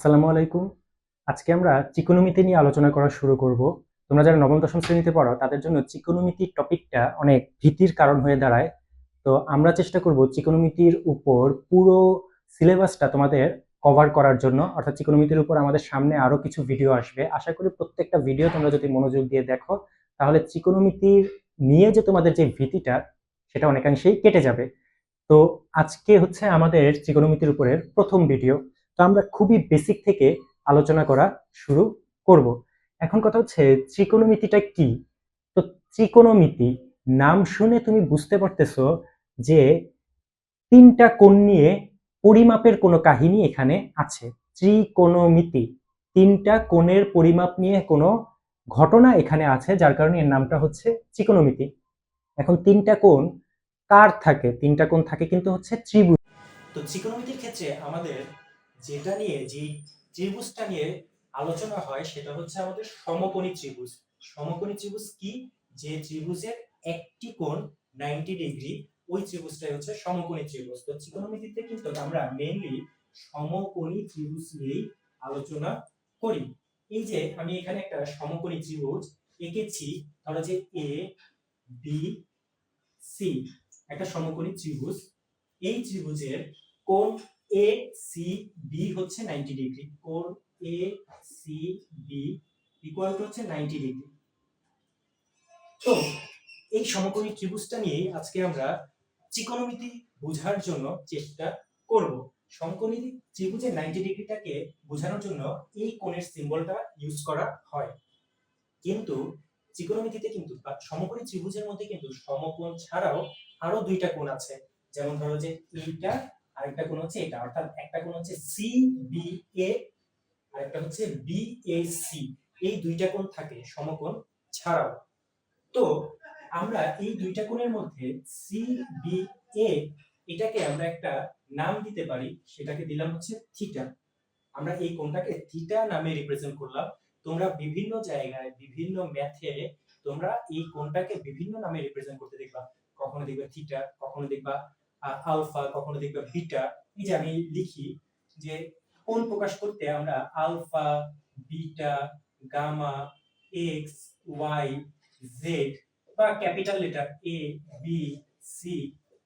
আসসালামু আলাইকুম। আজকে আমরা চিকোনোমিতি নিয়ে আলোচনা করা শুরু করব। তোমরা যারা নবম, দশম শ্রেণীতে পড়ো, তাদের জন্য চিকোনোমিতি টপিকটা অনেক ভীতির কারণ হয়ে দাঁড়ায়। তো আমরা চেষ্টা করব চিকোনোমিতির উপর পুরো সিলেবাসটা তোমাদের কভার করার জন্য। অর্থাৎ চিকোনোমিতির উপর আমাদের সামনে আরও কিছু ভিডিও আসবে। আশা করি প্রত্যেকটা ভিডিও তোমরা যদি মনোযোগ দিয়ে দেখো, তাহলে চিকোনোমিতির নিয়ে যে তোমাদের যে ভীতিটা, সেটা অনেকাংশেই কেটে যাবে। তো আজকে হচ্ছে আমাদের চিকোনোমিতির উপরের প্রথম ভিডিও তো আমরা খুবই বেসিক থেকে আলোচনা করা শুরু করব। এখন কথা হচ্ছে ত্রিকোণমিতিটা কি? তো ত্রিকোণমিতি, নাম শুনে তুমি বুঝতে পারতেছো যে তিনটা কোণ নিয়ে পরিমাপের কোনো কাহিনী এখানে আছে। ত্রিকোণমিতি, তিনটা কোণের পরিমাপ নিয়ে কোনো ঘটনা এখানে আছে, যার কারণে এর নামটা হচ্ছে ত্রিকোণমিতি। এখন তিনটা কোণ কার থাকে? তিনটা কোণ থাকে কিন্তু হচ্ছে ত্রিভুজ। তো ত্রিকোণমিতির ক্ষেত্রে আমাদের যেটা নিয়ে যে ত্রিভুজটা নিয়ে আলোচনা হয় সেটা হচ্ছে আমাদের সমকোণী ত্রিভুজ। সমকোণী ত্রিভুজ কি? যে ত্রিভুজের একটি কোণ নাইনটি ডিগ্রি ওই ত্রিভুজটাই হচ্ছে সমকোণী ত্রিভুজ। তো ত্রিকোণমিতিতে কিন্তু আমরা মেইনলি সমকোণী ত্রিভুজ নিয়েই আলোচনা করি। এই যে আমি এখানে একটা সমকোণী ত্রিভুজ এঁকেছি, ধরো যে এ বি সি একটা সমকোণী ত্রিভুজ। এই ত্রিভুজের কোণ এ সি বি হচ্ছে নাইনটি ডিগ্রি কোণ A C B equal to হচ্ছে নাইনটি ডিগ্রি তো এই সমকোণী ত্রিভুজটা নিয়ে আজকে আমরা ত্রিকোণমিতি বোঝার জন্য চেষ্টা করব। সমকোণী ত্রিভুজের নাইনটি ডিগ্রিটাকে বোঝানোর জন্য এই কোণের সিম্বলটা ইউজ করা হয়। কিন্তু ত্রিকোণমিতিতে কিন্তু সমকোণী ত্রিভুজের মধ্যে কিন্তু সমকোণ ছাড়াও আরও দুইটা কোণ আছে। যেমন ধরো যে এইটা আরেকটা কোণ হচ্ছে এটা, অর্থাৎ একটা কোণ হচ্ছে সি বি এ আরেকটা হচ্ছে বি এ সি এই দুইটা কোণ থাকে সমকোণ ছাড়াও। তো আমরা এই দুইটা কোণের মধ্যে সি বি এ এটাকে আমরা একটা নাম দিতে পারি, সেটাকে দিলাম হচ্ছে থিটা। আমরা এই কোণটাকে থিটা নামে রিপ্রেজেন্ট করলাম। তোমরা বিভিন্ন জায়গায়, বিভিন্ন ম্যাথে তোমরা এই কোণটাকে বিভিন্ন নামে রিপ্রেজেন্ট করতে দেখবা। কখনো দেখবা থিটা, কখনো দেখবা আলফা, কখনো দেখবা বিটা, এই যে আমি লিখি যে কোণ প্রকাশ করতে আমরা alpha, beta, gamma, x, y, z বা capital letter A, B, C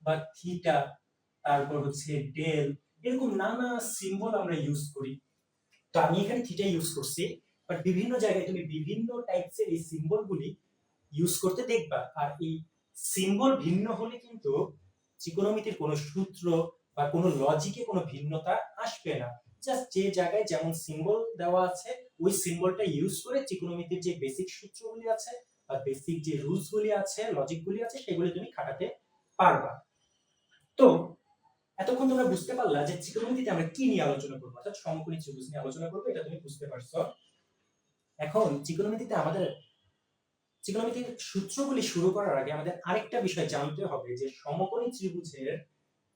বা থিটা, তারপর হচ্ছে ডেল, এরকম নানা সিম্বল আমরা ইউজ করি। তো আমি এখানে থিটা ইউজ করছি, বাট বিভিন্ন জায়গায় তুমি বিভিন্ন টাইপসের এই সিম্বলগুলি ইউজ করতে দেখবা। আর এই সিম্বল ভিন্ন হলে কিন্তু ত্রিকোণমিতির কোনো সূত্র বা কোনো লজিকে কোনো ভিন্নতা আসবে না। জাস্ট যে জায়গায় যেমন সিম্বল দেওয়া আছে, ওই সিম্বলটা ইউজ করে ত্রিকোণমিতির যে বেসিক সূত্রগুলি আছে বা বেসিক যে রুলস গুলি আছে লজিক গুলি আছে, সেগুলি তুমি খাটাতে পারবা। তো, এতক্ষণ তোমরা বুঝতে পারলা যে ত্রিকোণমিতিতে আমরা কি নিয়ে আলোচনা করব? অর্থাৎ সমকোণী ত্রিভুজ নিয়ে আলোচনা করব, এটা তুমি বুঝতে পারছ। এখন ত্রিকোণমিতিতে আমাদের ত্রিকোণমিতির সূত্রগুলি শুরু করার আগে আমাদের আরেকটা বিষয় জানতে হবে যে সমকোণী ত্রিভুজের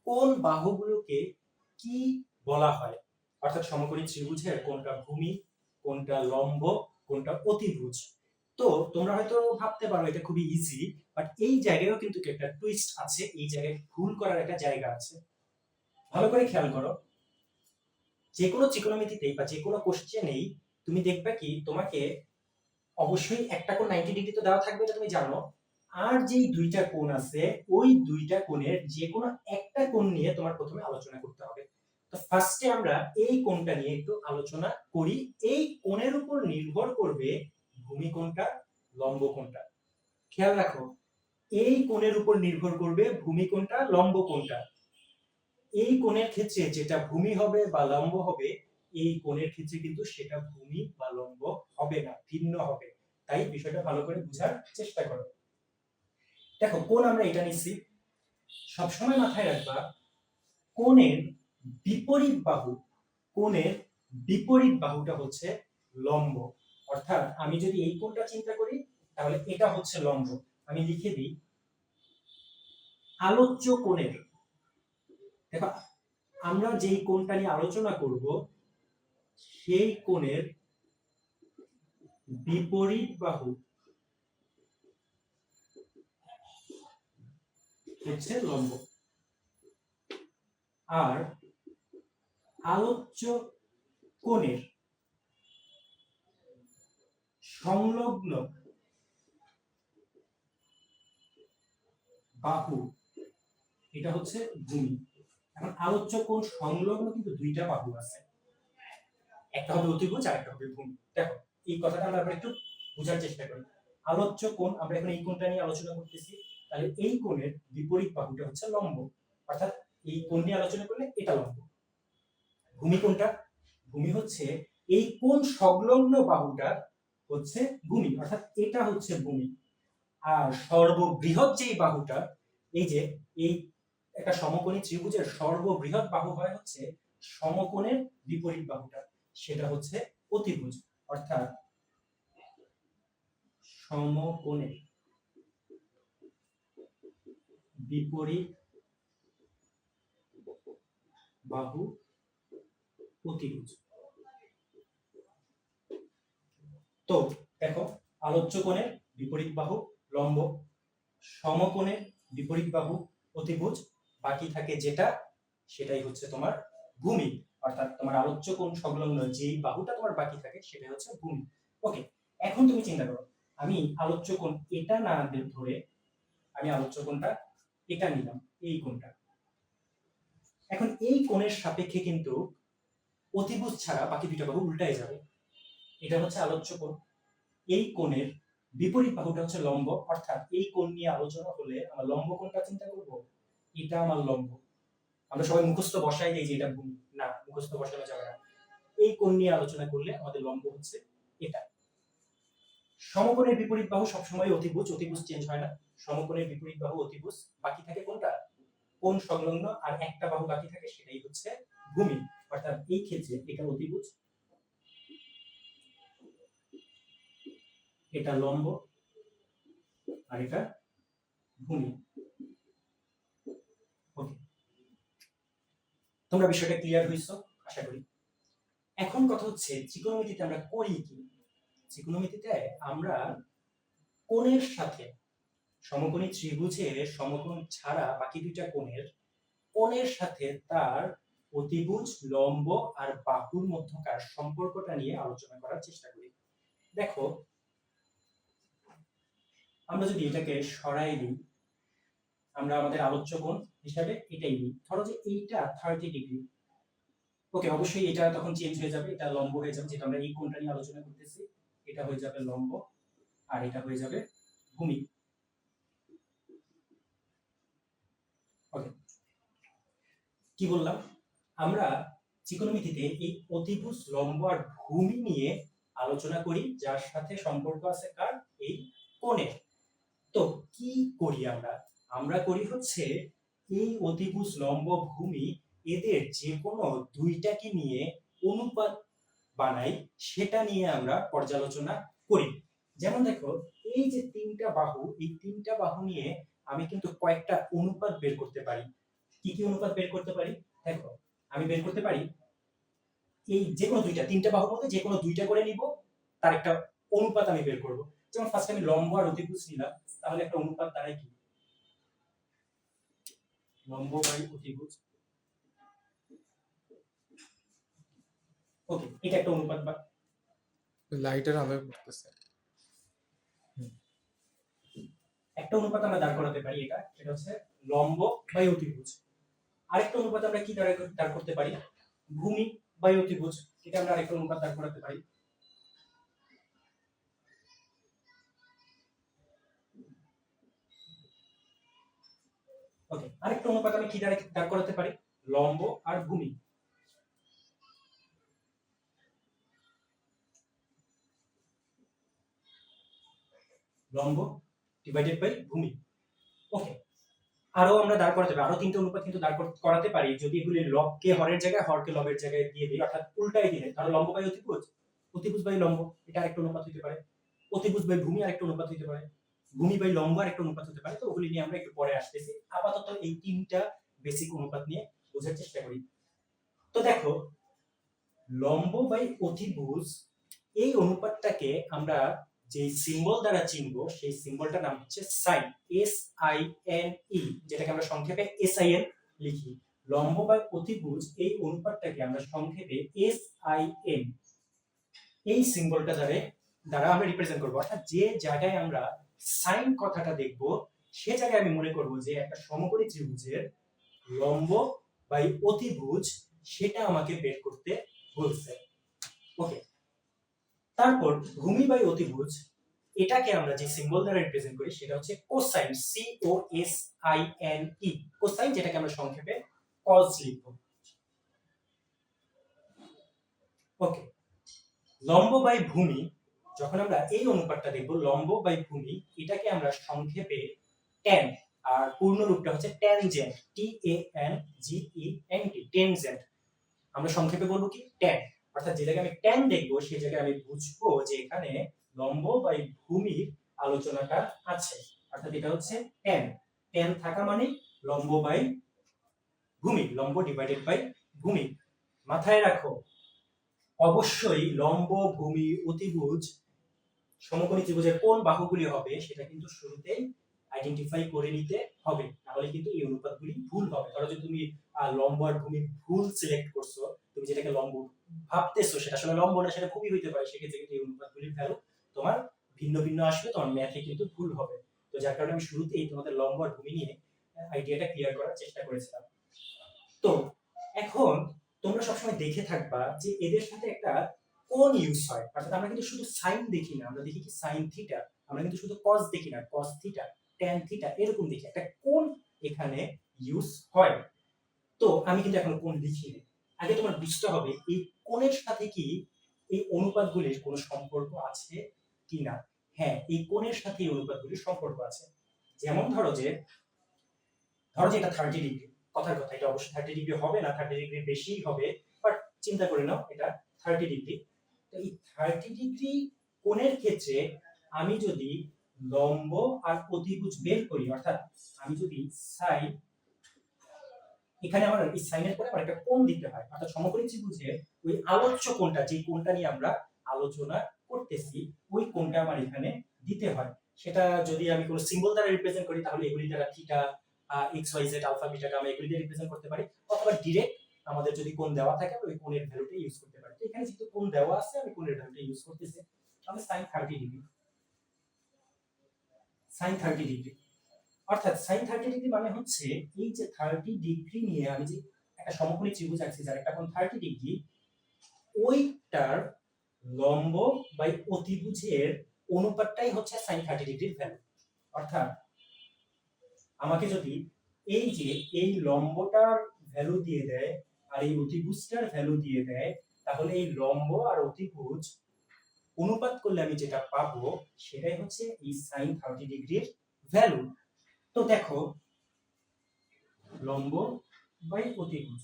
কোন বাহুগুলোকে কি বলা হয়? অর্থাৎ সমকোণী ত্রিভুজের কোনটা ভূমি, কোনটা লম্ব, কোনটা অতিভুজ? তো তোমরা হয়তো ভাবতে পারো এটা খুবই ইজি বাট এই জায়গায়ও কিন্তু একটা টুইস্ট আছে, এই জায়গায় ভুল করার একটা জায়গা আছে। ভালো করে খেয়াল করো। যে কোনো ত্রিকোণমিতিতেই বা যে কোনো কোশ্চেনেই তুমি দেখবে কি তোমাকে অবশ্যই একটা কোণ নাইনটি ডিগ্রি তো দেওয়া থাকবে তুমি জানো। আর যেই দুইটা কোণ আছে, ওই দুইটা কোণের যে কোনো একটা কোণ নিয়ে তোমার প্রথমে আলোচনা করতে হবে। তো ফার্স্টে আমরা এই কোণটা নিয়ে একটু আলোচনা করি। এই কোণের উপর নির্ভর করবে ভূমি কোণটা লম্ব কোণটা খেয়াল রাখো, এই কোণের উপর নির্ভর করবে ভূমি কোণটা লম্ব কোণটা এই কোণের ক্ষেত্রে যেটা ভূমি হবে বা লম্ব হবে, এই কোণের ক্ষেত্রে কিন্তু সেটা ভূমি বা লম্ব হবে না, ভিন্ন হবে। তাই বিষয়টা ভালো করে বোঝার চেষ্টা করো। দেখো কোণ আমরা এটা নিচ্ছি? সবসময় মাথায় রাখবা, কোণের বিপরীত বাহু, কোণের বিপরীত বাহুটা হচ্ছে লম্ব। অর্থাৎ আমি যদি এই কোণটা চিন্তা করি, তাহলে এটা হচ্ছে লম্ব। আমি লিখে দিই, আলোচ্য কোণের। দেখো, আমরা যেই কোণটা নিয়ে আলোচনা করব, সেই কোণের বিপরীত বাহু হচ্ছে লম্ব। আর আলোচ্য কোণের সংলগ্ন বাহু, এটা হচ্ছে ভূমি এখন আলোচ্য কোণ সংলগ্ন কিন্তু দুইটা বাহু আছে। একটা হবে অতিভুজ আর একটা হবে ভূমি। দেখো এই কথাটা আমরা একটু বোঝার চেষ্টা করি। আলোচ্য কোণ, আমরা এখন এই কোণটা নিয়ে আলোচনা করতেছি। তাহলে এই কোণের বিপরীত বাহুটা হচ্ছে লম্ব। অর্থাৎ এই কোণ নিয়ে আলোচনা করলে এটা লম্ব। ভূমি কোণটা? ভূমি হচ্ছে এই কোণ সংলগ্ন বাহুটা হচ্ছে ভূমি। অর্থাৎ এটা হচ্ছে ভূমি। আর সর্ববৃহৎ যেই বাহুটা, এই যে এই একটা সমকোণী ত্রিভুজের সর্ববৃহৎ বাহু হয় হচ্ছে সমকোণের বিপরীত বাহুটা। সেটা হচ্ছে অতিভুজ। অর্থাৎ সমকোণের বিপরীত বাহু অতিভুজ তো দেখো, আলোচ্য কোণে বিপরীত বাহু লম্ব সমকোণে বিপরীত বাহু অতিভুজ, বাকি থাকে যেটা, সেটাই হচ্ছে তোমার ভূমি। অর্থাৎ তোমার আলোচ্য কোণ সংলগ্ন যেই বাহুটা তোমার বাকি থাকে সেটা হচ্ছে ভূমি। ওকে এখন তুমি চিন্তা করো, আমি আলোচ্য কোণ এটা না ধরে আমি আলোচ্য কোণটা এটা নিলাম, এই কোণটা। এখন এই কোণের সাপেক্ষে কিন্তু অতিভুজ ছাড়া বাকি দুইটা বাহু উল্টায় যাবে। এটা হচ্ছে আলোচ্য কোণ। এই কোণের বিপরীত বাহুটা হচ্ছে লম্ব, অর্থাৎ এই কোণ নিয়ে আলোচনা হলে আমরা লম্ব কোণটা চিন্তা করব? এটা আমার লম্ব। আমরা সবাই মুখস্থ বসাই দিই যে এটা ভূমি। না মুখস্থ বসানো যাবে না। এই কোণ নিয়ে আলোচনা করলে আমাদের লম্ব হচ্ছে এটা। সমকোণের বিপরীত বাহু সবসময় অতিভুজ অতিভুজ চেঞ্জ হয় না। সমকোণের বিপরীত বাহু অতিভুজ বাকি থাকে কোনটা? কোন সংলগ্ন আর একটা বাহু বাকি থাকে সেটাই হচ্ছে ভূমি। অর্থাৎ এই ক্ষেত্রে এটা অতিভুজ, এটা লম্ব আর এটা ভূমি। তোমরা বিষয়টা ক্লিয়ার হইছো? আশা করি। এখন কথা হচ্ছে, ত্রিকোণমিতিতে আমরা করি কি? ত্রিকোণমিতিতে আমরা কোণের সাথে সমকোণী ত্রিভুজের সমকোণ ছাড়া বাকি দুইটা কোণের কোণের সাথে তার অতিভুজ, লম্ব আর বাহুর মধ্যকার সম্পর্কটা নিয়ে আলোচনা করার চেষ্টা করি। দেখো, আমরা যদি এটাকে সরাই দিই আমরা আমাদের আলোচ্য কোণ হিসাবে এটাই নিই। ধরো যে এইটা থার্টি ডিগ্রি ওকে অবশ্যই এটা তখন চেঞ্জ হয়ে যাবে, এটা লম্ব হয়ে যাবে, যেটা আমরা এই কোণটা নিয়ে আলোচনা করতেছি, এটা হয়ে যাবে লম্ব, আর এটা হয়ে যাবে ভূমি। ওকে কি বললাম? আমরা ত্রিকোণমিতিতে এই অতিভুজ লম্ব আর ভূমি নিয়ে আলোচনা করি, যার সাথে সম্পর্ক আছে কার? এই কোণের। তো কি করি আমরা? আমরা করি হচ্ছে এই অতিভুজ লম্ব ভূমি এদের যে কোনো দুইটাকে নিয়ে অনুপাত বানাই, সেটা নিয়ে আমরা পর্যালোচনা করি। যেমন দেখো, এই যে তিনটা বাহু, এই তিনটা বাহু নিয়ে আমি কিন্তু কয়েকটা অনুপাত বের করতে পারি। কি কি অনুপাত বের করতে পারি? দেখো, আমি বের করতে পারি, এই যে কোনো দুইটা, তিনটা বাহুর মধ্যে যে কোনো দুইটা করে নিব, তার একটা অনুপাত আমি বের করব। যেমন ফার্স্ট আমি লম্ব আর অতিভুজ নিলাম, তাহলে একটা অনুপাত দাঁড়ায় কি? লম্ব বাই অতিভুজ। ওকে এটা একটা অনুপাত বা লাইটের আলোয় পড়তেছে একটা অনুপাত আমরা দাঁড় করাতে পারি এটা এটা হচ্ছে লম্ব বাই অতিভুজ। আরেকটা অনুপাত আমরা কি দাঁড় দাঁড় করতে পারি? ভূমি বাই অতিভুজ এটা আমরা আরেকটা অনুপাত দাঁড় করাতে পারি। ওকে আরেকটা অনুপাত আমি কি দাঁড় করাতে পারি? লম্ব আর ভূমি। লম্ব ডিভাইডেড বাই ভূমি। ওকে আরও আমরা দাঁড় করাতে পারি, আরও তিনটে অনুপাত কিন্তু দাঁড় কর- করাতে পারি, যদি এগুলি লবকে হরের জায়গায় হরকে লবের জায়গায় দিয়ে দিই, অর্থাৎ উল্টাই দিলে, ধরো লম্ব বাই অতিভুজ অতিভুজ বাই লম্ব, এটা আরেকটা অনুপাত হতে পারে। অতিভুজ বাই ভূমি আরেকটা অনুপাত হতে পারে। ভূমি বাই লম্ব আরেকটা অনুপাত হতে পারে। তো ওগুলি নিয়ে আমরা একটু পরে আসতেছি। আপাতত এই তিনটা বেসিক অনুপাত নিয়ে বোঝার চেষ্টা করি। তো দেখো, লম্ব বাই অতিভুজ, এই অনুপাতটাকে আমরা যে সিম্বল দ্বারা চিনব, সেই সিম্বলটার নাম হচ্ছে sine S I N E যেটাকে আমরা সংক্ষেপে এস আই এন লিখি। লম্ব বা অতিভুজ এই অনুপাতটাকে আমরা সংক্ষেপে এস আই এম এই সিম্বলটা দ্বারা দ্বারা আমরা রিপ্রেজেন্ট করব। অর্থাৎ যে জায়গায় আমরা সাইন কথাটা দেখব, সে জায়গায় আমি মনে করব যে একটা সমকোণী ত্রিভুজের লম্ব বাই অতিভুজ, সেটা আমাকে বের করতে বলছে। ওকে তারপর ভূমি বাই অতিভুজ, এটাকে আমরা যে সিম্বল দ্বারা রিপ্রেজেন্ট করি সেটা হচ্ছে cosine C O S I N E cosine যেটাকে আমরা সংক্ষেপে কজ লিখব। ওকে লম্ব বাই ভূমি, যখন আমরা এই অনুপাতটা দেখব, লম্ব বাই ভূমি, এটাকে আমরা সংক্ষেপে ট্যান আর পূর্ণ রূপটা হচ্ছে tangent T A N G E N T tangent আমরা সংক্ষেপে বলব কি? ট্যান অর্থাৎ যে জায়গায় আমি ট্যান দেখব, সেই জায়গায় আমি বুঝব যে এখানে লম্ব বাই ভূমির আলোচনাটা আছে। অর্থাৎ এটা হচ্ছে ট্যান ট্যান থাকা মানে লম্ব বাই ভূমি, লম্ব ডিভাইডেড বাই ভূমি। মাথায় রাখো, অবশ্যই লম্ব, ভূমি, অতিভুজ, সমকোণী ত্রিভুজের কোন বাহুগুলি হবে, সেটা কিন্তু শুরুতেই আইডেন্টিফাই করে নিতে হবে। তাহলে কিন্তু এই অনুপাতগুলি ভুল হবে। ধরো যে তুমি লম্ব আর ভূমি ভুল সিলেক্ট করছ তুমি যেটাকে লম্ব ভাবতেছো, সেটা আসলে লম্ব না সেটা ভূমি হইতে পারে, সেক্ষেত্রে কিন্তু এই অনুপাতগুলির ভ্যালু তোমার ভিন্ন ভিন্ন আসবে, তোমার ম্যাথে কিন্তু ভুল হবে। তো যার কারণে আমি শুরুতেই তোমাদের লম্ব আর ভূমি নিয়ে আইডিয়াটা ক্লিয়ার করার চেষ্টা করেছিলাম। তো এখন তোমরা সবসময় দেখে থাকবা যে এদের সাথে একটা কোন ইউজ হয়। অর্থাৎ আমরা কিন্তু শুধু সাইন দেখি না, আমরা দেখি কি সাইন থিটা আমরা কিন্তু শুধু কস দেখি না কস থিটা ট্যান থিটা এরকম দেখি, একটা কোন এখানে ইউজ হয়। তো আমি কিন্তু এখন কোন লিখিনি। আগে তোমার বুঝতে হবে এই কোণের সাথে কি এই অনুপাতগুলির কোনো সম্পর্ক আছে কিনা? হ্যাঁ এই কোণের সাথে এই অনুপাতগুলির সম্পর্ক আছে। যেমন ধরো যে ধরো যে এটা থার্টি ডিগ্রি কথার কথা, এটা অবশ্যই থার্টি ডিগ্রি হবে না থার্টি ডিগ্রি বেশি হবে বাট চিন্তা করে নাও, এটা থার্টি ডিগ্রি এই থার্টি ডিগ্রি কোণের ক্ষেত্রে আমি যদি লম্ব আর অতিভুজ বের করি, অর্থাৎ আমি যদি সাইন এখানে আমার এই সাইনের পরে আমার একটা কোণ দিতে হয়। অর্থাৎ সমকোণী ত্রিভুজের ওই আলোচ্য কোণটা যে কোণটা নিয়ে আমরা আলোচনা করতেছি, ওই কোণটা আমার এখানে দিতে হয়। সেটা যদি আমি কোনো সিম্বল দ্বারা রিপ্রেজেন্ট করি, তাহলে এগুলি দ্বারা theta x y z alpha beta gamma এগুলি দিয়ে রিপ্রেজেন্ট করতে পারি। অথবা ডিরেক্ট আমাদের যদি কোণ দেওয়া থাকে ওই কোণের ভ্যালুটা ইউজ করতে পারি। এখানে যেহেতু কোণ দেওয়া আছে, আমি কোণের ভ্যালুটা ইউজ করতেছি। তাহলে sine thirty degree sine thirty degree অর্থাৎ সাইন থার্টি ডিগ্রি মানে হচ্ছে এই যে থার্টি ডিগ্রি নিয়ে আমি যে একটা সমকোণী ত্রিভুজ আঁকছি, যার একটা কোণ থার্টি ডিগ্রি ওইটার লম্ব বাই অতিভুজের অনুপাতটাই হচ্ছে সাইন থার্টি ডিগ্রির ভ্যালু অর্থাৎ আমাকে যদি এই যে এই লম্বটার ভ্যালু দিয়ে দেয় আর এই অতিভুজটার ভ্যালু দিয়ে দেয়, তাহলে এই লম্ব আর অতিভুজ অনুপাত করলে আমি যেটা পাবো সেটাই হচ্ছে এই সাইন থার্টি ডিগ্রির ভ্যালু তো দেখো লম্ব বাই অতিভুজ।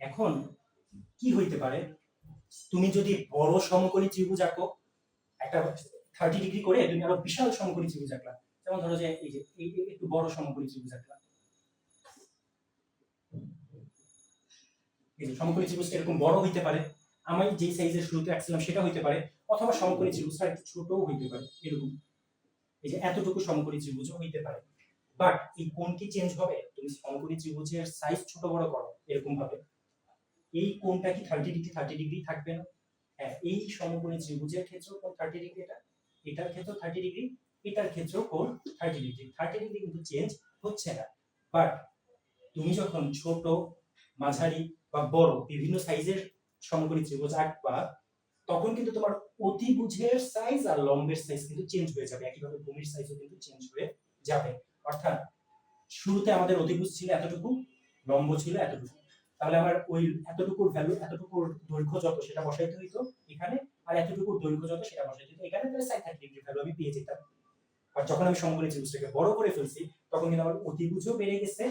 এখন কি হইতে পারে? তুমি যদি বড় সমকোণী ত্রিভুজ আঁকো একটা থার্টি ডিগ্রি করে তুমি আরও বিশাল সমকোণী ত্রিভুজ আঁকলা। যেমন ধরো যে এই যে একটু বড় সমকোণী ত্রিভুজ আঁকলা। এই যে সমকোণী ত্রিভুজটা এরকম বড় হইতে পারে। আমি যে সাইজের শুরুতে আঁকছিলাম সেটা হইতে পারে। অথবা সমকোণী ত্রিভুজটা একটু ছোটও হইতে পারে, এরকম। এই যে এতটুকু সমকোণী ত্রিভুজও হইতে পারে। বাট এই কোণ কি চেঞ্জ হবে, তুমি সমকোণী ত্রিভুজের সাইজ ছোট বড় করো, এরকম ভাবে। এই কোণটা কি থার্টি ডিগ্রি থার্টি ডিগ্রি থাকবে না? হ্যাঁ এই সমকোণী ত্রিভুজের ক্ষেত্রেও কোণ থার্টি ডিগ্রি এটা। এটার ক্ষেত্রেও থার্টি ডিগ্রি এটার ক্ষেত্রেও কোণ থার্টি ডিগ্রি থার্টি ডিগ্রি কিন্তু চেঞ্জ হচ্ছে না। বাট তুমি যখন ছোট, মাঝারি বা বড়, বিভিন্ন সাইজের সমকোণী ত্রিভুজ আঁকবা, তখন কিন্তু তোমার অতিভুজের সাইজ আর লম্বের সাইজ কিন্তু চেঞ্জ হয়ে যাবে। একইভাবে ভূমির সাইজও কিন্তু চেঞ্জ হয়ে যাবে। অর্থাৎ শুরুতে আমাদের অতিভুজ ছিল এতটুকু, লম্ব ছিল এতটুকু। তাহলে আমার ওই এতটুকুর ভ্যালু এতটুকুর দৈর্ঘ্য যত সেটা বসাইতে হইতো এখানে, আর এতটুকুর দৈর্ঘ্য যত সেটা বসাইতে হইতো এখানে। তাহলে সাইন থার্টি ডিগ্রি ভ্যালু আমি পেয়ে যেতাম। আর যখন আমি সমকোণী ত্রিভুজটাকে বড় করে ফেলছি, তখন কিন্তু আমার অতিভুজও বেড়ে গেছে,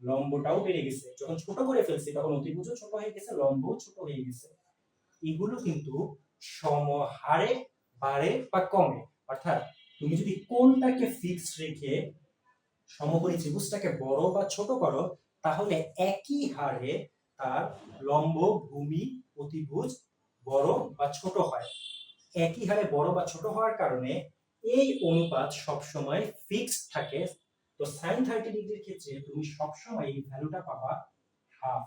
লম্বটাও বেড়ে গেছে। যখন ছোট করে ফেলছি, তখন অতিভুজও ছোট হয়ে গেছে, লম্বও ছোট হয়ে গেছে। এগুলো কিন্তু সমহারে বাড়ে বা কমে অর্থাৎ তুমি যদি কোনটাকে ফিক্সড রেখে সমকোণী ত্রিভুজটাকে বড় বা ছোট করো, তাহলে একই হারে তার লম্ব ভূমি অতিভুজ বড় বা ছোট হয়। একই হারে বড় বা ছোট হওয়ার কারণে এই অনুপাত সবসময় ফিক্সড থাকে। তো সাইন থার্টি ডিগ্রির ক্ষেত্রে তুমি সবসময় এই ভ্যালুটা পাবা হাফ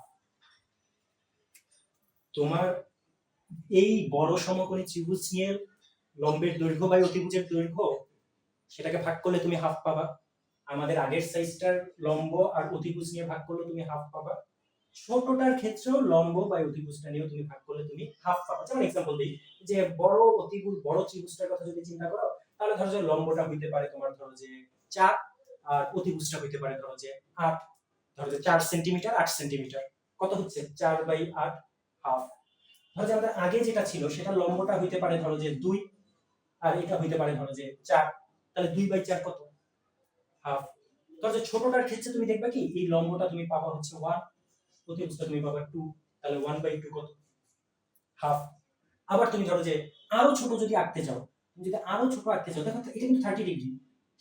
তোমার এই বড় সমকোণী ত্রিভুজ নিয়ে লম্বের দৈর্ঘ্য বা অতিভুজের দৈর্ঘ্য, সেটাকে ভাগ করলে তুমি হাফ পাবা। আমাদের আগের সাইজটার লম্ব আর অতিভুজ নিয়ে ভাগ করলে তুমি হাফ পাবা। ছোটটার ক্ষেত্রেও লম্ব বা অতিভুজটা নিয়েও তুমি ভাগ করলে তুমি হাফ পাবা। যেমন এক্সাম্পল দিই, যে বড় অতিভুজ, বড় ত্রিভুজটার কথা যদি চিন্তা করো, তাহলে ধরো যে লম্বটা হইতে পারে তোমার ধরো যে চার, আর অতিভুজটা হইতে পারে ধরো যে আট। ধরো যে চার সেন্টিমিটার আট সেন্টিমিটার কত হচ্ছে? চার বাই আট হাফ ধরো যে আমাদের আগে যেটা ছিল, সেটা লম্বটা হইতে পারে ধরো যে দুই, আর এটা হইতে পারে ধরো যে চার, তাহলে দুই বাই চার কত? হাফ। ধরো ছোটটার ক্ষেত্রে তুমি দেখবা কি, এই লম্বটা তুমি পাবা হচ্ছে ওয়ান অতিভুজটা তুমি পাবা টু তাহলে ওয়ান বাই টু কত? হাফ। আবার তুমি ধরো যে আরও ছোট যদি আঁকতে চাও, তুমি যদি আরও ছোট আঁকতে চাও, দেখো এটা কিন্তু থার্টি ডিগ্রি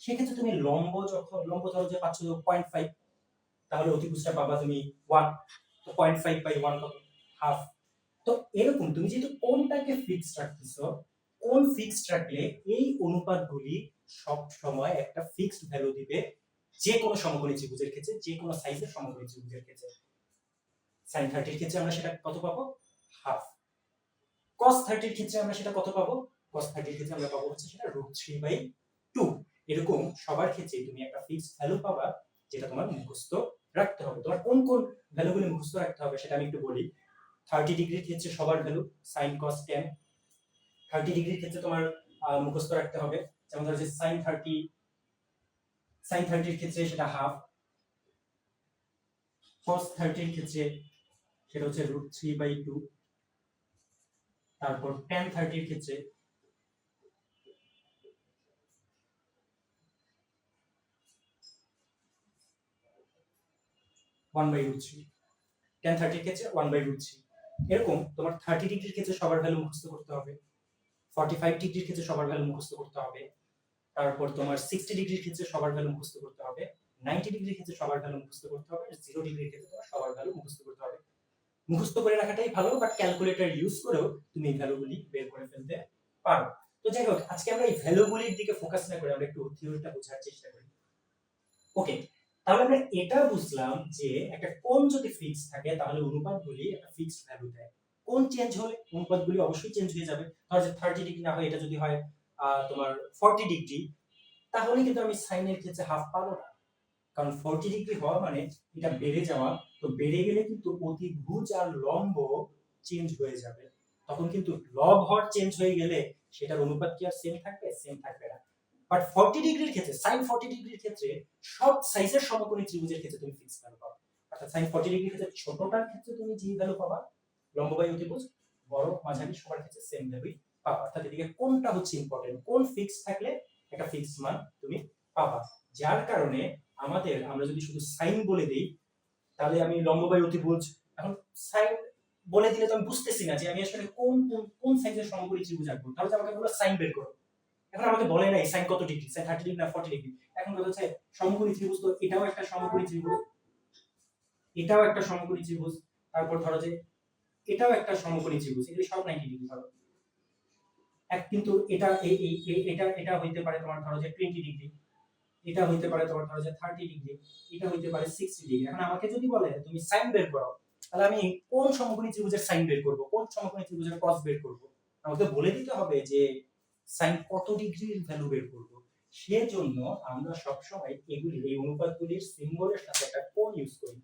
সেক্ষেত্রে তুমি লম্ব যখন, লম্ব ধরো যে পাচ্ছ পয়েন্ট ফাইভ তাহলে অতিভুজটা পাবা তুমি ওয়ান তো পয়েন্ট ফাইভ বাই ওয়ান কত? হাফ। তো এরকম তুমি যেহেতু কোনটাকে ফিক্সড রাখতেছো, কোন ফিক্সড রাখলে এই অনুপাতগুলি সব সময় একটা ফিক্সড ভ্যালু দিবে যে কোনো সমকোণী ত্রিভুজের ক্ষেত্রে, যে কোনো সাইজের সমকোণী ত্রিভুজের ক্ষেত্রে। সাইন থার্টির ক্ষেত্রে আমরা সেটা কত পাবো? হাফ কস থার্টির ক্ষেত্রে আমরা সেটা কত পাবো? কস থার্টির ক্ষেত্রে আমরা পাবো হচ্ছে সেটা রুট থ্রি বাই টু এরকম সবার ক্ষেত্রে তুমি একটা ফিক্সড ভ্যালু পাবা, যেটা তোমার মুখস্থ রাখতে হবে। তোমার কোন কোন ভ্যালুগুলি মুখস্থ রাখতে হবে সেটা আমি একটু বলি। থার্টি ডিগ্রির ক্ষেত্রে সবার value sine cos tan thirty ডিগ্রির ক্ষেত্রে তোমার মুখস্থ রাখতে হবে। যেমন ধরো যে সাইন থার্টি সাইন থার্টির ক্ষেত্রে সেটা হাফ কস থার্টির ক্ষেত্রে সেটা হচ্ছে রুট থ্রি বাই টু তারপর টেন থার্টির ক্ষেত্রে one by root three tan থার্টির ক্ষেত্রে ওয়ান বাই রুট থ্রি এরকম তোমার থার্টি ডিগ্রির ক্ষেত্রে সবার ভ্যালু মুখস্থ করতে হবে। ফর্টি ফাইভ ডিগ্রির ক্ষেত্রে সবার ভ্যালু মুখস্থ করতে হবে। তারপর তোমার সিক্সটি ডিগ্রির ক্ষেত্রে সবার ভ্যালু মুখস্থ করতে হবে। নাইনটি ডিগ্রির ক্ষেত্রে সবার ভ্যালু মুখস্থ করতে হবে। জিরো ডিগ্রির ক্ষেত্রে তোমার সবার ভ্যালু মুখস্থ করতে হবে। মুখস্থ করে রাখাটাই ভালো বাট ক্যালকুলেটর ইউজ করেও তুমি এই ভ্যালুগুলি বের করে ফেলতে পারো। তো যাই হোক, আজকে আমরা এই ভ্যালুগুলির দিকে ফোকাস না করে আমরা একটু থিওরিটা বোঝার চেষ্টা করি। ওকে তাহলে আমরা এটা বুঝলাম যে একটা কোণ যদি ফিক্স থাকে, তাহলে অনুপাতগুলি একটা ফিক্সড ভ্যালু দেয়। কোণ চেঞ্জ হলে অনুপাতগুলি অবশ্যই চেঞ্জ হয়ে যাবে। ধর যে থার্টি ডিগ্রি না হয় এটা যদি হয় তোমার ফর্টি ডিগ্রি তাহলে কিন্তু আমি সাইনের ক্ষেত্রে হাফ পাবো না। কারণ ফর্টি ডিগ্রি হওয়া মানে এটা বেড়ে যাওয়া, তো বেড়ে গেলে কিন্তু অতিভুজ আর লম্ব চেঞ্জ হয়ে যাবে। তখন কিন্তু লব হর চেঞ্জ হয়ে গেলে সেটার অনুপাত কি আর সেম থাকবে? সেম থাকবে না। বাট ফর্টি ডিগ্রির ক্ষেত্রে সাইন ফর্টি ডিগ্রির ক্ষেত্রে, সব সাইজের সমকোণী ত্রিভুজের ক্ষেত্রে তুমি ফিক্স ভ্যালু পাবে। অর্থাৎ সাইন ফর্টি ডিগ্রির ক্ষেত্রে ছোটটার ক্ষেত্রে তুমি যে ভ্যালু পাবা লম্ব বাই অতিভুজ, বড়, মাঝারি, সবার ক্ষেত্রে সেম ভ্যালুই পাবা। অর্থাৎ এদিকে কোনটা হচ্ছে ইম্পর্টেন্ট কোন ফিক্স থাকলে একটা ফিক্স মান তুমি পাবা? যার কারণে আমাদের, আমরা যদি শুধু সাইন বলে দিই, তাহলে আমি লম্ব বাই অতিভুজ, এখন সাইন বলে দিলে তো আমি বুঝতেছি না যে আমি আসলে কোন কোন সাইজের সমকোণী ত্রিভুজ আঁকবো। তাহলে আমাকে বলো সাইন বের করো। এখন আমাকে বলে নাই, সাইন কত ডিগ্রি? সাইন থার্টি ডিগ্রি না ফর্টি ডিগ্রি? এখন কথা হচ্ছে, সমকোণী ত্রিভুজ তো, এটাও একটা সমকোণী ত্রিভুজ। এটাও একটা সমকোণী ত্রিভুজ। তারপর ধরো যে, এটাও একটা সমকোণী ত্রিভুজ। এগুলি সব নাইনটি ডিগ্রি ধরো। এক, কিন্তু এটা, এই এটা এটা হইতে পারে তোমার ধরো যে টোয়েন্টি ডিগ্রি। এটা হইতে পারে তোমার ধরো যে থার্টি ডিগ্রি। এটা হইতে পারে সিক্সটি ডিগ্রি। এখন আমাকে যদি বলে, তুমি সাইন বের করো, তাহলে আমি কোন সমকোণী ত্রিভুজের সাইন বের করব? কোন সমকোণী ত্রিভুজের কস বের করব? আমাকে বলে দিতে হবে যে সাইন কত ডিগ্রির ভ্যালু বের করব? সেজন্য আমরা সবসময় এগুলি, এই অনুপাতগুলির সিম্বলের সাথে একটা কোণ ইউজ করি।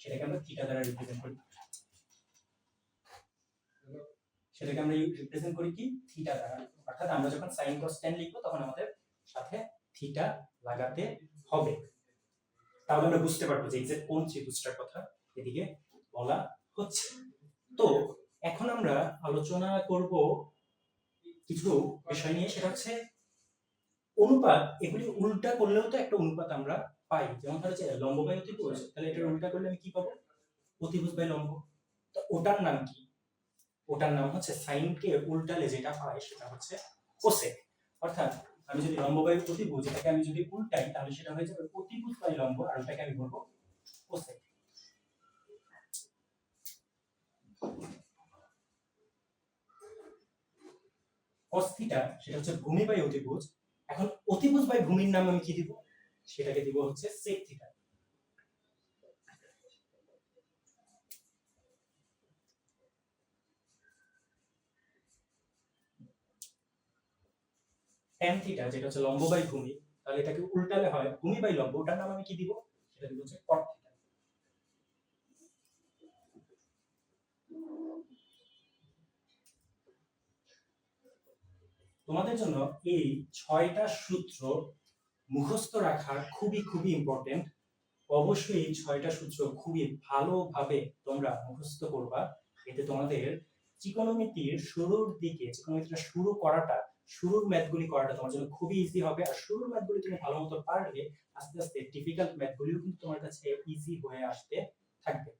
সেটাকে আমরা থিটা দ্বারা রিপ্রেজেন্ট করি। সেটাকে আমরা রিপ্রেজেন্ট করি কি? থিটা দ্বারা। অর্থাৎ আমরা যখন সাইন কস টেন লিখব, তখন আমাদের সাথে থিটা লাগাতে হবে। তাহলে আমরা বুঝতে পারব যে এক্সাক্ট কোন ত্রিভুজটার কথা এদিকে বলা হচ্ছে। তো এখন আমরা আলোচনা করব কিছু বিষয় নিয়ে সেটা হচ্ছে অনুপাত এগুলি উল্টা করলেও তো একটা অনুপাত আমরা পাই। যেমন ধরো যে লম্ব বাই অতিভুজ তাহলে এটা উল্টা করলে আমি কি পাবো? অতিভুজ বাই লম্ব। তো ওটার নাম কি? ওটার নাম হচ্ছে সাইনকে উল্টালে যেটা হয় সেটা হচ্ছে কোসেক। অর্থাৎ আমি যদি লম্ব বাই অতিভুজ এটাকে আমি যদি উল্টাই তাহলে সেটা হয়ে যাবে অতিভুজ বাই লম্ব আর ওটাকে আমি বলব কোসেক। Cos থিটা সেটা হচ্ছে ভূমি বাই অতিভুজ। এখন অতিভুজ বাই ভূমির নাম আমি কি দিব? সেটাকে দিব হচ্ছে থিটা থিটা যেটা হচ্ছে লম্ব বাই ভূমি, তাহলে এটাকে উল্টালে হয় ভূমি বাই লম্ব। ওটার নাম আমি কি দিব? সেটা দিব হচ্ছে থিটা তোমাদের জন্য এই ছয়টা সূত্র মুখস্থ রাখা খুবই খুবই ইম্পর্টেন্ট অবশ্যই এই ছয়টা সূত্র খুবই ভালোভাবে তোমরা মুখস্থ করবা। এতে তোমাদের ত্রিকোণমিতির শুরুর দিকে ত্রিকোণমিতিটা শুরু করাটা, শুরুর ম্যাথগুলি করাটা তোমার জন্য খুবই ইজি হবে। আর শুরুর ম্যাথগুলি তুমি ভালো মতো পারলে আস্তে আস্তে ডিফিকাল্ট ম্যাথগুলিও কিন্তু তোমার কাছে ইজি হয়ে আসতে থাকবে।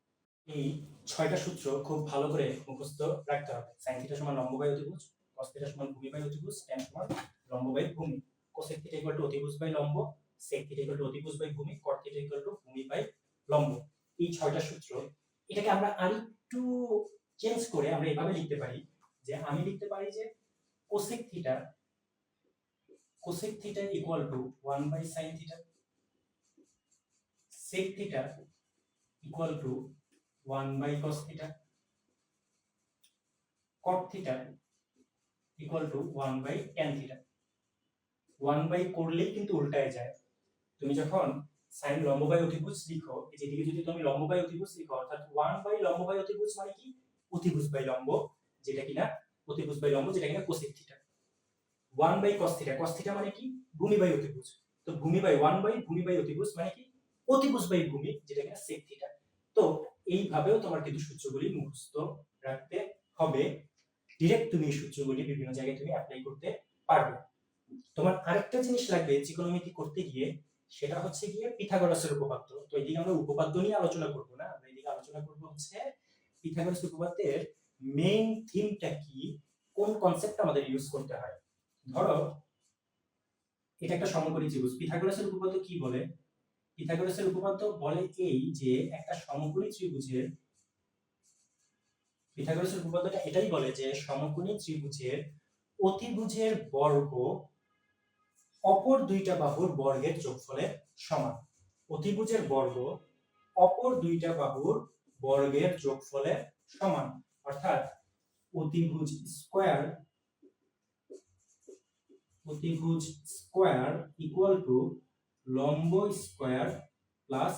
এই ছয়টা সূত্র খুব ভালো করে মুখস্থ রাখতে হবে। সাইন থিটা সমান লম্ব cos সমান ভূমি বাই অতিভুজ, tan সমান লম্ব বাই ভূমি। cosec থিটা ইকুয়াল টু অতিভুজ বাই লম্ব, sec থিটা ইকুয়াল টু অতিভুজ বাই ভূমি, cot থিটা ইকুয়াল টু ভূমি বাই লম্ব। এই ছয়টা সূত্র, এটাকে আমরা আরেকটু চেঞ্জ করে আমরা এভাবে লিখতে পারি যে, আমি লিখতে পারি যে, cosec theta cosec theta equal to 1 by sin theta sec theta equal to 1 by cos theta cot theta equal to 1 by tan theta 1 by করলেই কিন্তু উল্টায় যায়। তুমি যখন সাইন লম্ব বাই অতিভুজ লিখো যেদিকে যদি তুমি লম্ব বাই অতিভুজ লিখো, অর্থাৎ 1 বাই লম্ব বাই অতিভুজ মানে কি? অতিভুজ বাই লম্ব, যেটা কিনা? অতিভুজ বাই লম্ব, যেটা কিনা? Cosec theta 1 by cos theta cos theta মানে কি? ভূমি বাই অতিভুজ। তো ভূমি বাই 1 বাই ভূমি বাই অতিভুজ মানে কি? অতিভুজ বাই ভূমি, যেটা কিনা sec থিটা তো এইভাবেও তোমার কিন্তু সূত্রগুলি মুখস্থ রাখতে হবে। ডিরেক্ট তুমি সূত্রগুলি বিভিন্ন জায়গায় তুমি অ্যাপ্লাই করতে পারবে। তোমার আরেকটা জিনিস লাগবে ত্রিকোণমিতি করতে গিয়ে, সেটা হচ্ছে গিয়ে পিথাগোরাসের উপপাদ্য। তো এদিকে আমরা উপপাদ্য নিয়ে আলোচনা করব না, আমরা এদিকে আলোচনা করব হচ্ছে পিথাগোরাস উপপাদ্যের মেইন থিমটা কি, কোন কনসেপ্ট আমাদের ইউজ করতে হয়। ধরো, এটা একটা সমকোণী ত্রিভুজ। পিথাগোরাসের উপপাদ্য কি বলে? পিথাগোরাসের উপপাদ্য বলে এই যে একটা সমকোণী ত্রিভুজের পিথাগোরাসের উপপাদ্যটা এটাই বলে যে সমকোণী ত্রিভুজের অতিভুজের বর্গ অপর দুইটা বাহুর বর্গের যোগফলের সমান। অতিভুজের বর্গ অপর দুইটা বাহুর বর্গের যোগফলের সমান। অর্থাৎ অতিভুজ স্কোয়ার অতিভুজ স্কোয়ার ইকুয়াল টু লম্ব স্কোয়ার প্লাস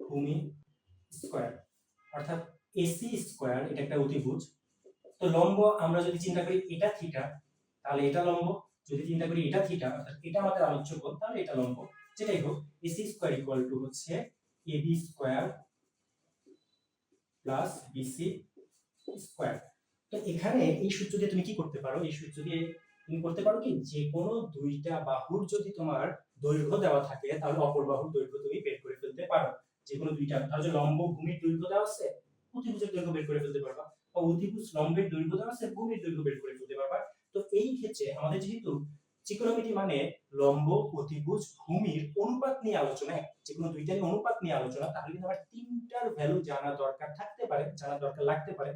ভূমি স্কোয়ার। অর্থাৎ এসি স্কোয়ার, এটা একটা অতিভুজ। তো লম্ব আমরা যদি চিন্তা করি এটা থিটা, তাহলে এটা লম্ব। যদি চিন্তা করি এটা থিটা, অর্থাৎ এটা আমাদের আলোচ্য কোণ তাহলে এটা লম্ব। যেটাই হোক, এসি স্কোয়ার ইকুয়াল টু হচ্ছে AB square plus BC square. তো এখানে এই সূত্র দিয়ে তুমি কি করতে পারো? এই সূত্র দিয়ে তুমি করতে পারো কি? যে কোনো দুইটা বাহুর যদি তোমার দৈর্ঘ্য দেওয়া থাকে, তাহলে অপর বাহুর দৈর্ঘ্য তুমি বের করে ফেলতে পারো। যে কোনো দুইটা তাহলে লম্ব ভূমির দৈর্ঘ্য দেওয়া আছে অতিভুজের দৈর্ঘ্য বের করে ফেলতে পারবা বা অতিভুজ লম্বের দৈর্ঘ্য দেওয়া আছে ভূমির দৈর্ঘ্য বের করে ফেলতে পারবা। তো এই ক্ষেত্রে আমাদের যেহেতু ত্রিকোণমিতি মানে লম্ব, অতিভুজ, ভূমির অনুপাত নিয়ে আলোচনা যে কোনো দুইটারই অনুপাত নিয়ে আলোচনা, তাহলে কিন্তু আমার তিনটার ভ্যালু জানা দরকার থাকতে পারে জানা দরকার লাগতে পারে।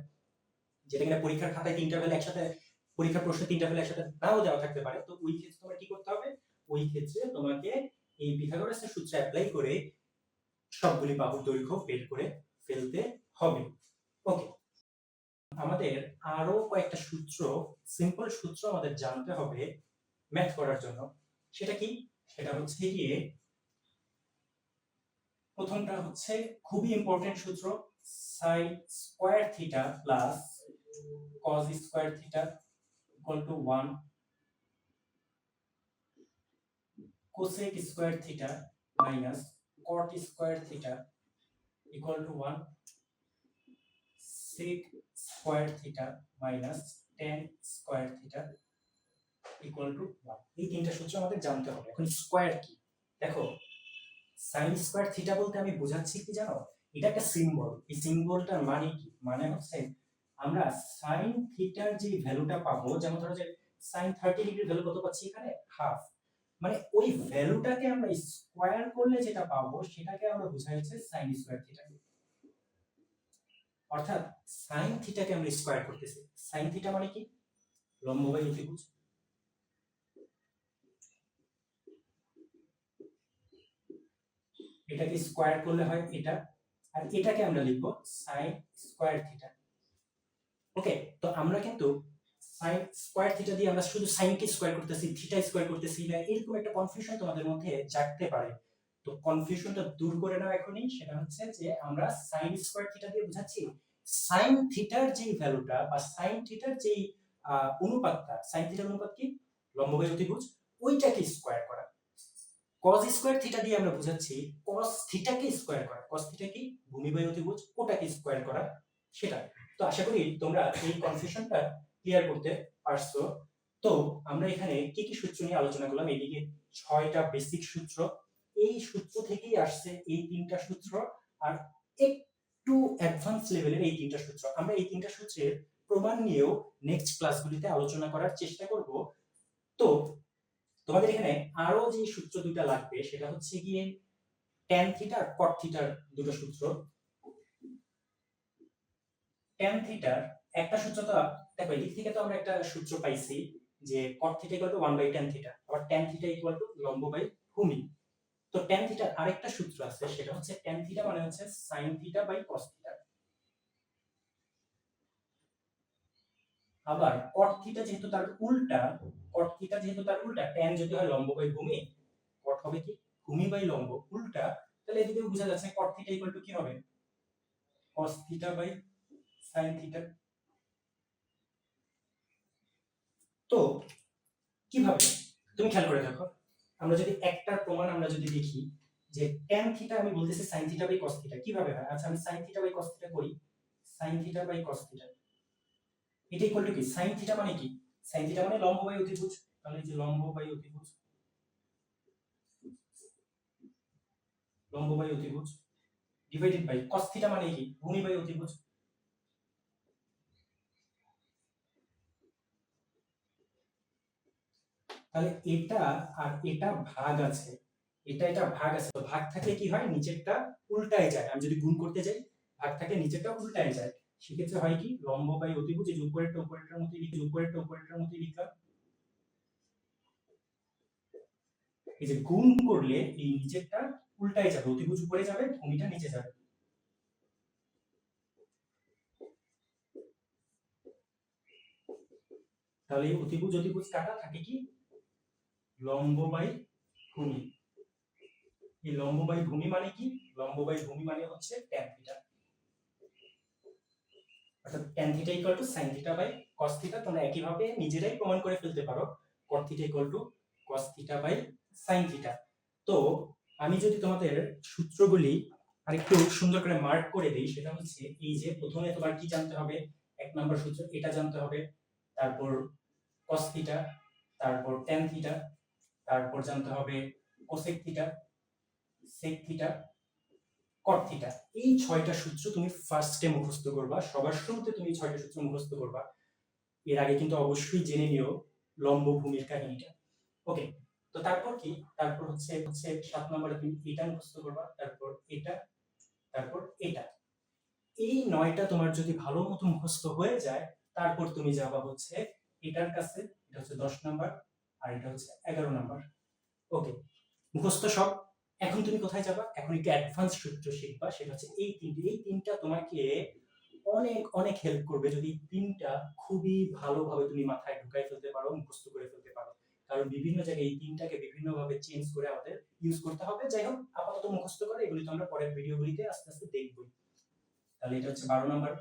যেটা কিনা পরীক্ষার খাতায় তিনটা ভ্যালু একসাথে, পরীক্ষার প্রশ্নে তিনটা ভ্যালু একসাথে নাও দেওয়া থাকতে পারে। তো ওই ক্ষেত্রে তোমার কি করতে হবে? ওই ক্ষেত্রে তোমাকে এই পিথাগোরাসের সূত্র অ্যাপ্লাই করে সবগুলি বাহুর দৈর্ঘ্য বের করে ফেলতে হবে। ওকে আমাদের আরও কয়েকটা সূত্র সিম্পল সূত্র আমাদের জানতে হবে ম্যাথ করার জন্য। সেটা কি? সেটা হচ্ছে গিয়ে প্রথমটা হচ্ছে খুবই ইম্পর্টেন্ট সূত্র sine square theta plus cos square theta equal to one cosec square theta minus cot square theta equal to one sec square theta minus tan square theta equal to one এই তিনটা সূত্র আমাদের জানতে হবে। এখন square কি? দেখো sign square theta বলতে আমি বোঝাচ্ছি কি জানো? এটা একটা সিম্বল এই সিম্বলটার মানে কি? মানে হচ্ছে আমরা সাইন থিটার যে ভ্যালুটা পাবো, যেমন ধরো যে সাইন থার্টি ডিগ্রি ভ্যালু কত পাচ্ছি এখানে? হাফ মানে ওই ভ্যালুটাকে আমরা স্কোয়ার করলে যেটা পাবো, সেটাকে আমরা বোঝাই হচ্ছে সাইন স্কোয়ার থিটা অর্থাৎ সাইন থিটাকে আমরা স্কোয়ার করতেছি। সাইন থিটা মানে কি? লম্ব বাই এটাকে স্কোয়ার করলে হয় এটা, আর এটাকে আমরা লিখব সাইন স্কোয়ার থিটা ওকে তো আমরা কিন্তু সাইন স্কোয়ার থিটা দিয়ে আমরা শুধু সাইনকে স্কোয়ার করতেছি থিটা স্কোয়ার করতেছি না, এরকম একটা কনফিউশন তোমাদের মধ্যে জাগতে পারে। তো কনফিউশনটা দূর করে নাও এখনই, সেটা হচ্ছে যে আমরা সাইন স্কোয়ার থিটা দিয়ে বুঝাচ্ছি। সাইন থিটার যে ভ্যালুটা বা সাইন থিটার যে অনুপাতটা সাইন থিটার অনুপাত কি? লম্ব বাই অতিভুজ ওইটাকে স্কোয়ার করা। cos স্কোয়ার থিটা দিয়ে আমরা বুঝাচ্ছি, cos থিটাকে স্কোয়ার করা। cos থিটা কি? ভূমি বাই অতিভুজ ওটাকে স্কোয়ার করা। সেটা। তো আশা করি তোমরা এই কনফিউশনটা ক্লিয়ার করতে পারছ। তো আমরা এখানে কি কি সূত্র নিয়ে আলোচনা করলাম? এদিকে ছয়টা বেসিক সূত্র। এই সূত্র থেকেই আসছে এই তিনটা সূত্র আর একটু অ্যাডভান্স লেভেলের এই তিনটা সূত্র। আমরা এই তিনটা সূত্রের প্রমাণ নিয়েও নেক্সট ক্লাসগুলিতে আলোচনা করার চেষ্টা করব। তো, তোমাদের এখানে আরও যে সূত্র দুইটা লাগবে, সেটা হচ্ছে গিয়ে ট্যান থিটা আর কট থিটার দুটো সূত্র। ট্যান থিটার একটা সূত্র তো দেখো, এদিক থেকে তো আমরা একটা সূত্র পাইছি যে cot theta equal to one by tan theta আবার ট্যান থিটা ইকুয়াল টু লম্ব বাই ভূমি। তো ট্যান থিটার আরেকটা সূত্র আছে, সেটা হচ্ছে ট্যান থিটা মানে হচ্ছে sine theta by cos theta আবার কট থিটা যেহেতু তার উল্টা কট থিটা যেহেতু তার উল্টা ট্যান যদি হয় লম্ব বাই ভূমি কট হবে কি? ভূমি বাই লম্ব, উল্টা। তাহলে এদিকে বোঝা যাচ্ছে কট থিটা ইকুয়াল টু কি হবে? cos theta by sin theta তো, কীভাবে? তুমি খেয়াল করে দেখো। আমরা যদি একটার প্রমাণ আমরা যদি দেখি যে tan থিটা আমি বলতেছি sin theta by cos theta কীভাবে হয়? আচ্ছা আমি sin theta by cos theta করি। sin theta by cos theta এটা ইকুয়াল টু কি? sin থিটা মানে কি? sin থিটা মানে লম্ব বাই অতিভুজ। তাহলে যে লম্ব বাই অতিভুজ, লম্ব বাই অতিভুজ ডিভাইডেড বাই cos থিটা মানে কি? ভূমি বাই অতিভুজ। তাহলে এটা আর এটা ভাগ আছে। এটা এটা ভাগ আছে। তো ভাগ থাকলে কি হয়? নিচেরটা উল্টায় যায়। আমি যদি গুণ করতে যাই, ভাগ থাকে নিচেরটা উল্টায় যায়। সেক্ষেত্রে হয় কি? লম্ব বাই অতিভুজ, এই যে উপরেরটা, উপরেরটার মতো লিখি উপরেরটা, উপরেরটার মতো লিখলাম। এই যে গুণ করলে এই নিচেরটা উল্টায় যাবে, অতিভুজ উপরে যাবে, ভূমিটা নিচে যাবে। তাহলে অতিভুজ অতিভুজ কাটা থাকে কি? লম্ব বাই ভূমি। এই লম্ব বাই ভূমি মানে কি? লম্ব বাই ভূমি মানে হচ্ছে ট্যান থিটা অর্থাৎ tan theta equal to sine theta by cos theta তোমরা একইভাবে নিজেরাই প্রমাণ করে ফেলতে পারো। Cot theta equal to cos theta by sine theta তো আমি যদি তোমাদের সূত্রগুলি আরেকটু সুন্দর করে মার্ক করে দিই, সেটা হচ্ছে এই যে প্রথমে তোমার কি জানতে হবে? এক নম্বর সূত্র এটা জানতে হবে। তারপর কস থিটা তারপর ট্যান থিটা তারপর জানতে হবে cosec theta sec theta cot theta এই ছয়টা সূত্র তুমি ফার্স্টে মুখস্থ করবা, সবার শুরুতে তুমি ছয়টা সূত্র মুখস্থ করবা। এর আগে কিন্তু অবশ্যই জেনে নিও লম্ব ভূমির কাহিনীটা। ওকে তো তারপর কি? তারপর হচ্ছে হচ্ছে সাত নম্বরে তুমি এটা মুখস্থ করবা, তারপর এটা তারপর এটা এই নয়টা তোমার যদি ভালো মতো মুখস্থ হয়ে যায়, তারপর তুমি যাবা হচ্ছে এটার কাছে, এটা হচ্ছে দশ নাম্বার। আর এটা হচ্ছে এগারো নাম্বার। ওকে মুখস্থ সব। এখন তুমি কোথায় যাবা? এখন একটু অ্যাডভান্স সূত্র শিখবা, সেটা হচ্ছে এই তিনটি। এই তিনটা তোমাকে অনেক অনেক হেল্প করবে যদি তিনটা খুবই ভালোভাবে তুমি মাথায় ঢুকাই ফেলতে পারো, মুখস্থ করে ফেলতে পারো। কারণ বিভিন্ন জায়গায় এই তিনটাকে বিভিন্ন ভাবে চেঞ্জ করে আমাদের ইউজ করতে হবে। যাই হোক, আপাতত মুখস্থ করে, এগুলি তো আমরা পরের ভিডিওগুলিতে আস্তে আস্তে দেখবই। তাহলে এটা হচ্ছে বারো নাম্বার।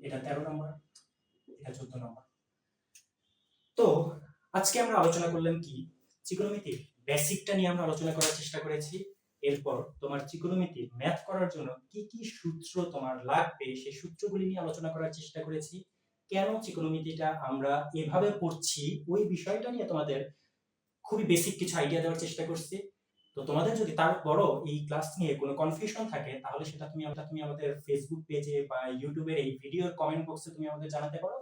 এটা তেরো নাম্বার, এটা চোদ্দ নাম্বার। তো আজকে আমরা আলোচনা করলাম কি? ত্রিকোণমিতির বেসিকটা নিয়ে আমরা আলোচনা করার চেষ্টা করেছি। এরপর তোমার ত্রিকোণমিতির ম্যাথ করার জন্য কি কি সূত্র তোমার লাগবে, সেই সূত্রগুলি নিয়ে আলোচনা করার চেষ্টা করেছি। কেন ত্রিকোণমিতিটা আমরা এভাবে পড়ছি, ওই বিষয়টা নিয়ে তোমাদের খুবই বেসিক কিছু আইডিয়া দেওয়ার চেষ্টা করছি। তো তোমাদের যদি তারপরও এই ক্লাস নিয়ে কোনো কনফিউশন থাকে, তাহলে সেটা তুমি তুমি আমাদের ফেসবুক পেজে বা ইউটিউবের এই ভিডিওর কমেন্ট বক্সে তুমি আমাদের জানাতে পারো।